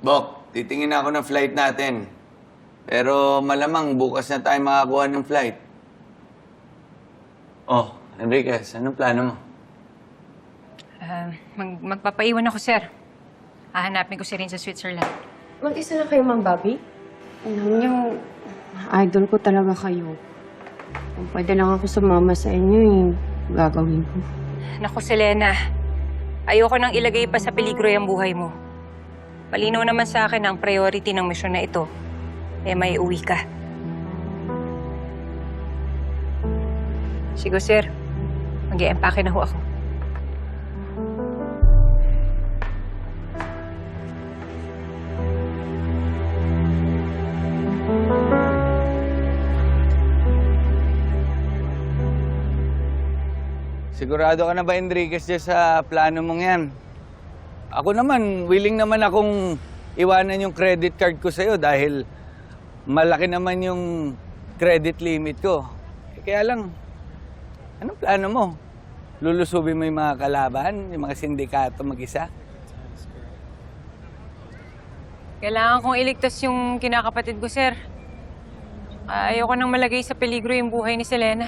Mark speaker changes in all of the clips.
Speaker 1: Bok, titingin ako ng flight natin. Pero malamang bukas na tayo makakuha ng flight. Oh, Enriquez, anong plano mo?
Speaker 2: Ah, mag- magpapaiwan ako, sir. Hahanapin ko si Rin sa Switzerland.
Speaker 3: Mag-isa na kayo, Mang Bobby? Alam niyo, idol ko talaga kayo. Kung pwede lang ako sumama sa inyo, eh, gagawin ko.
Speaker 2: Naku, Selena. Ayoko nang ilagay pa sa peligro yung buhay mo. Malinaw naman sa akin ang priority ng misyon na ito. Eh, may uwi ka. Sige, sir. Mag-i-empake na ho ako.
Speaker 1: Sigurado ka na ba, Enriquez, sa plano mong yan? Ako naman, willing naman akong iwanan yung credit card ko sa'yo dahil malaki naman yung credit limit ko. Eh, kaya lang, anong plano mo? Lulusubin mo yung mga kalaban, yung mga sindikato mag-isa?
Speaker 2: Kailangan kong iligtas yung kinakapatid ko, sir. Ayoko nang malagay sa peligro yung buhay ni Selena.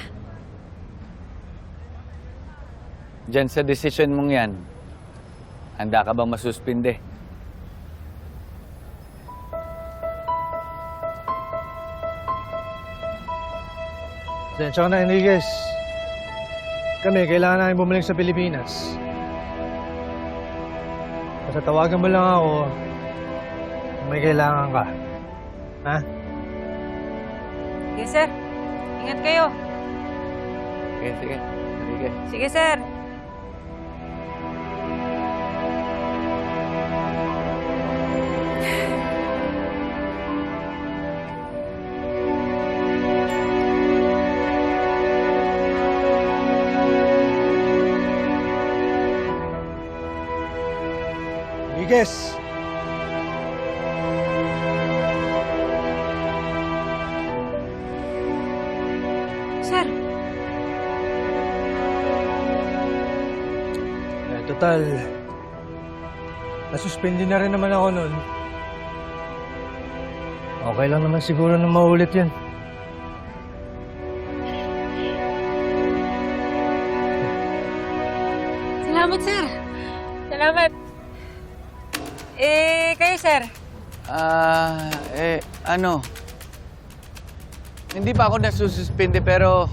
Speaker 1: Diyan sa desisyon mong yan, handa ka bang masuspinde?
Speaker 4: Sensya ka na, Enriquez. Kami, kailangan namin bumalik sa Pilipinas. Basta tawagan mo lang ako kung may kailangan ka. Ha?
Speaker 2: Sige, sir. Ingat kayo.
Speaker 1: Sige, sige. Sige.
Speaker 2: Sige, sir.
Speaker 4: Enriquez!
Speaker 2: Sir.
Speaker 4: Eh, total, nasuspindi na rin naman ako nun. Okay lang naman siguro na maulit yan.
Speaker 2: Salamat, sir. Salamat. Eh, kayo, sir.
Speaker 1: Ah, eh, ano? Hindi pa ako nasususpinde pero...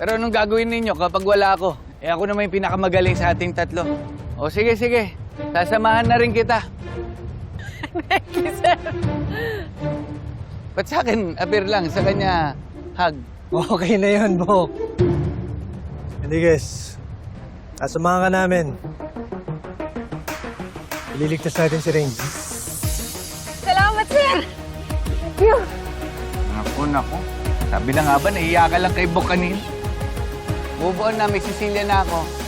Speaker 1: Pero anong gagawin ninyo kapag wala ako? Eh ako naman yung pinakamagaling sa ating tatlo. O sige, sige. Sasamahan na rin kita.
Speaker 2: Thank you, sir.
Speaker 1: Ba't sa akin, appear lang. Sa kanya, hug.
Speaker 4: Okay na yun, Bok. Enriquez, kasamahan ka namin. Ililigtas natin si Rain.
Speaker 2: Salamat, sir.
Speaker 1: Naku, naku. Sabi na nga ba, naiiya ka lang kay Bokanin? Bubuon na, may Cecilia na ako.